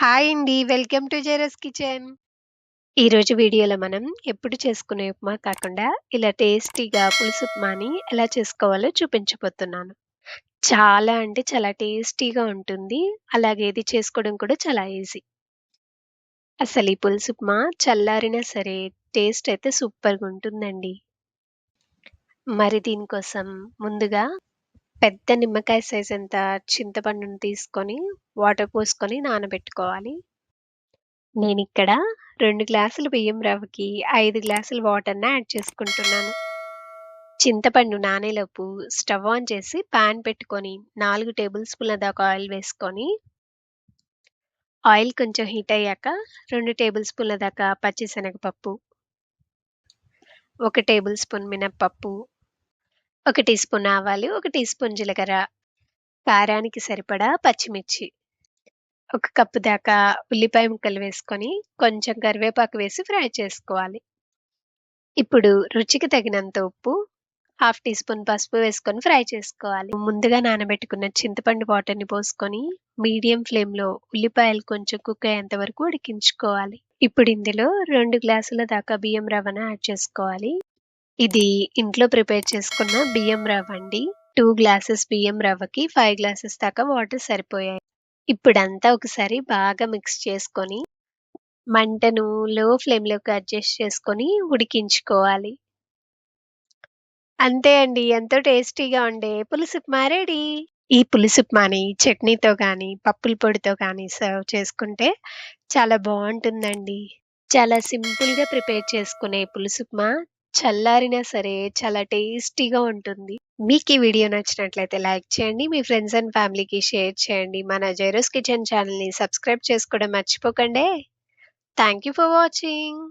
Hi అండి. Welcome to జెరస్ kitchen. ఈరోజు వీడియోలో మనం ఎప్పుడు చేసుకునే ఉప్మా కాకుండా ఇలా టేస్టీగా పులుసు ఉప్మాని ఎలా చేసుకోవాలో చూపించబోతున్నాను. చాలా అంటే చాలా టేస్టీగా ఉంటుంది. అలాగే ఇది చేసుకోవడం కూడా చాలా ఈజీ. అసలు ఈ పులుసు ఉప్మా చల్లారినా సరే టేస్ట్ అయితే సూపర్‌గా ఉంటుందండి. మరి దీనికోసం ముందుగా పెద్ద నిమ్మకాయ సైజ్ అంత చింతపండుని తీసుకొని వాటర్ పోసుకొని నానబెట్టుకోవాలి. నేను ఇక్కడ రెండు గ్లాసులు బియ్యం రవ్వకి ఐదు గ్లాసులు వాటర్‌ని యాడ్ చేసుకుంటున్నాను. చింతపండు నానేలోపు స్టవ్ ఆన్ చేసి పాన్ పెట్టుకొని నాలుగు టేబుల్ స్పూన్ల దాకా ఆయిల్ వేసుకొని ఆయిల్ కొంచెం హీట్ అయ్యాక రెండు టేబుల్ స్పూన్ల దాకా పచ్చిశనగపప్పు ఒక టేబుల్ స్పూన్ మినప్పప్పు, ఒక టీ స్పూన్ ఆవాలు, ఒక టీ స్పూన్ జీలకర్ర, కారానికి సరిపడా పచ్చిమిర్చి, ఒక కప్పు దాకా ఉల్లిపాయ ముక్కలు వేసుకొని కొంచెం కరివేపాకు వేసి ఫ్రై చేసుకోవాలి. ఇప్పుడు రుచికి తగినంత ఉప్పు, హాఫ్ టీ స్పూన్ పసుపు వేసుకొని ఫ్రై చేసుకోవాలి. ముందుగా నానబెట్టుకున్న చింతపండు వాటర్‌ని పోసుకొని మీడియం ఫ్లేమ్‌లో ఉల్లిపాయలు కొంచెం కుక్ అయ్యేంత వరకు ఉడికించుకోవాలి. ఇప్పుడు ఇందులో రెండు గ్లాసుల దాకా బియ్యం రవ్వను యాడ్ చేసుకోవాలి. ఇది ఇంట్లో ప్రిపేర్ చేసుకున్న బియ్యం రవ్వ అండి. టూ గ్లాసెస్ బియ్యం రవ్వకి ఫైవ్ గ్లాసెస్ దాకా వాటర్ సరిపోయాయి. ఇప్పుడంతా ఒకసారి బాగా మిక్స్ చేసుకొని మంటను లో ఫ్లేమ్‌లోకి అడ్జస్ట్ చేసుకొని ఉడికించుకోవాలి. అంతే అండి. ఎంతో టేస్టీగా ఉండే పులుసు మారేడి రెడీ. ఈ పులుసు ఉప్మాని చట్నీతో కానీ పప్పుల పొడితో కానీ సర్వ్ చేసుకుంటే చాలా బాగుంటుందండి చాలా సింపుల్‌గా ప్రిపేర్ చేసుకునే పులుసు ఉప్మా చల్లారినా సరే చాలా టేస్టీగా ఉంటుంది. మీకు ఈ వీడియో నచ్చినట్లయితే లైక్ చేయండి. మీ ఫ్రెండ్స్ అండ్ ఫ్యామిలీకి షేర్ చేయండి. మన జైరోస్ కిచెన్ ఛానెల్‌ని సబ్స్క్రైబ్ చేసుకోవడం మర్చిపోకండే. Thank you for watching.